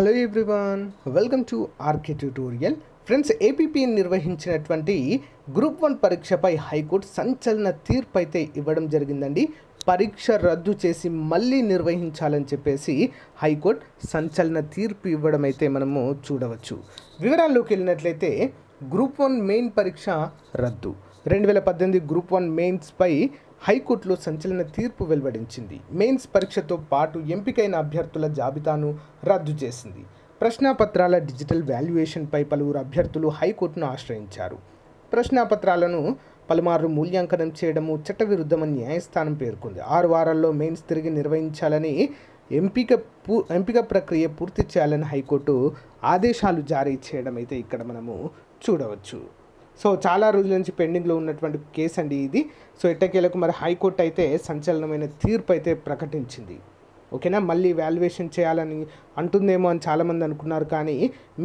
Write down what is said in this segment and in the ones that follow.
Hello everyone welcome to RK tutorial friends APP నిర్వహించినటువంటి group one పరీక్షపై high court సంచలన తీర్పు అయితే ఇవ్వడం జరిగిందండి. పరీక్ష రద్దు చేసి మళ్ళీ నిర్వహించాలని చెప్పేసి హైకోర్టు సంచలన తీర్పు ఇవ్వడం అయితే మనము చూడవచ్చు. వివరాల్లోకి వెళ్ళినట్లయితే గ్రూప్ వన్ మెయిన్ పరీక్ష రద్దు. రెండు వేల పద్దెనిమిది గ్రూప్ వన్ మెయిన్స్పై హైకోర్టులో సంచలన తీర్పు వెలువడించింది. మెయిన్స్ పరీక్షతో పాటు ఎంపికైన అభ్యర్థుల జాబితాను రద్దు చేసింది. ప్రశ్నాపత్రాల డిజిటల్ వాల్యుయేషన్పై పలువురు అభ్యర్థులు హైకోర్టును ఆశ్రయించారు. ప్రశ్నాపత్రాలను పలుమార్లు మూల్యాంకనం చేయడము చట్టవిరుద్ధమని న్యాయస్థానం పేర్కొంది. ఆరు వారాల్లో మెయిన్స్ తిరిగి నిర్వహించాలని ఎంపిక పూ ఎంపిక ప్రక్రియ పూర్తి చేయాలని హైకోర్టు ఆదేశాలు జారీ చేయడం అయితే ఇక్కడ మనము చూడవచ్చు. సో చాలా రోజుల నుంచి పెండింగ్లో ఉన్నటువంటి కేసు అండి ఇది. సో ఎట్టకేలకు మరి హైకోర్టు అయితే సంచలనమైన తీర్పు అయితే ప్రకటించింది. ఓకేనా? మళ్ళీ వాల్యుయేషన్ చేయాలని అంటుందేమో అని చాలామంది అనుకున్నారు కానీ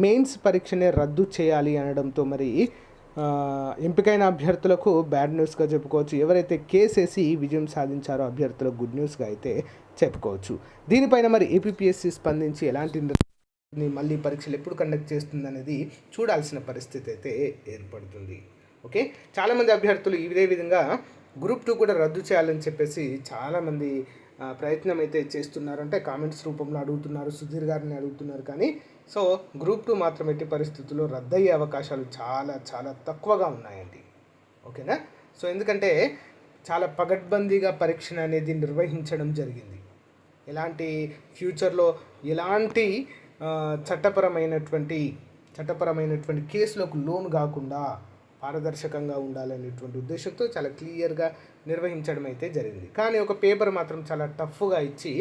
మెయిన్స్ పరీక్షనే రద్దు చేయాలి అనడంతో మరి ఎంపికైన అభ్యర్థులకు బ్యాడ్ న్యూస్గా చెప్పుకోవచ్చు. ఎవరైతే కేసేసి విజయం సాధించారో అభ్యర్థులకు గుడ్ న్యూస్గా అయితే చెప్పుకోవచ్చు. దీనిపైన మరి ఏపీఎస్సి స్పందించి ఎలాంటి మళ్ళీ పరీక్షలు ఎప్పుడు కండక్ట్ చేస్తుంది అనేది చూడాల్సిన పరిస్థితి అయితే ఏర్పడుతుంది. ఓకే? చాలామంది అభ్యర్థులు ఇదే విధంగా గ్రూప్ టూ కూడా రద్దు చేయాలని చెప్పేసి చాలామంది ప్రయత్నం అయితే చేస్తున్నారు. అంటే కామెంట్స్ రూపంలో అడుగుతున్నారు సుధీర్ గారిని అడుగుతున్నారు కానీ సో గ్రూప్ టూ మాత్రం ఎట్టి పరిస్థితుల్లో రద్దయ్యే అవకాశాలు చాలా చాలా తక్కువగా ఉన్నాయండి. ఓకేనా? సో ఎందుకంటే చాలా పగడ్బందీగా పరీక్ష అనేది నిర్వహించడం జరిగింది. ఎలాంటి ఫ్యూచర్లో ఎలాంటి చట్టపరమైనటువంటి చట్టపరమైనటువంటి కేసులకు లోన్ కాకుండా పారదర్శకంగా ఉండాలనేటువంటి ఉద్దేశంతో చాలా క్లియర్గా నిర్వహించడం అయితే జరిగింది. కానీ ఒక పేపర్ మాత్రం చాలా టఫ్గా ఇచ్చి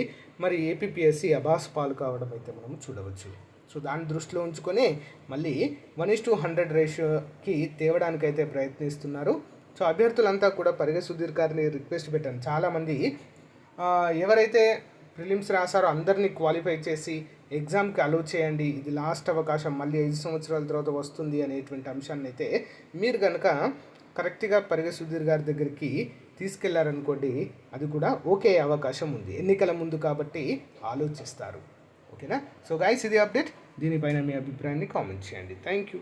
మరి ఏపీఎస్సి అబాస్ పాలు కావడం అయితే మనం చూడవచ్చు. సో దాన్ని దృష్టిలో ఉంచుకొని మళ్ళీ వన్ ఇస్ టూ హండ్రెడ్ రేషియోకి తేవడానికైతే ప్రయత్నిస్తున్నారు. సో అభ్యర్థులంతా కూడా పరిగె సుధీర్ గారిని రిక్వెస్ట్ పెట్టాను. చాలామంది ఎవరైతే ప్రిలిమ్స్ రాసారో అందరినీ క్వాలిఫై చేసి ఎగ్జామ్కి అలో చేయండి. ఇది లాస్ట్ అవకాశం. మళ్ళీ ఐదు సంవత్సరాల తర్వాత వస్తుంది అనేటువంటి అంశాన్ని అయితే మీరు కనుక కరెక్ట్గా పరిగె సుధీర్ గారి దగ్గరికి తీసుకెళ్ళారనుకోండి అది కూడా ఓకే అవకాశం ఉంది. ఎన్నికల ముందు కాబట్టి ఆలోచిస్తారు. ఓకేనా? సో గైస్ ఇది అప్డేట్. దీనిపైన మీ అభిప్రాయాన్ని కామెంట్ చేయండి. Thank you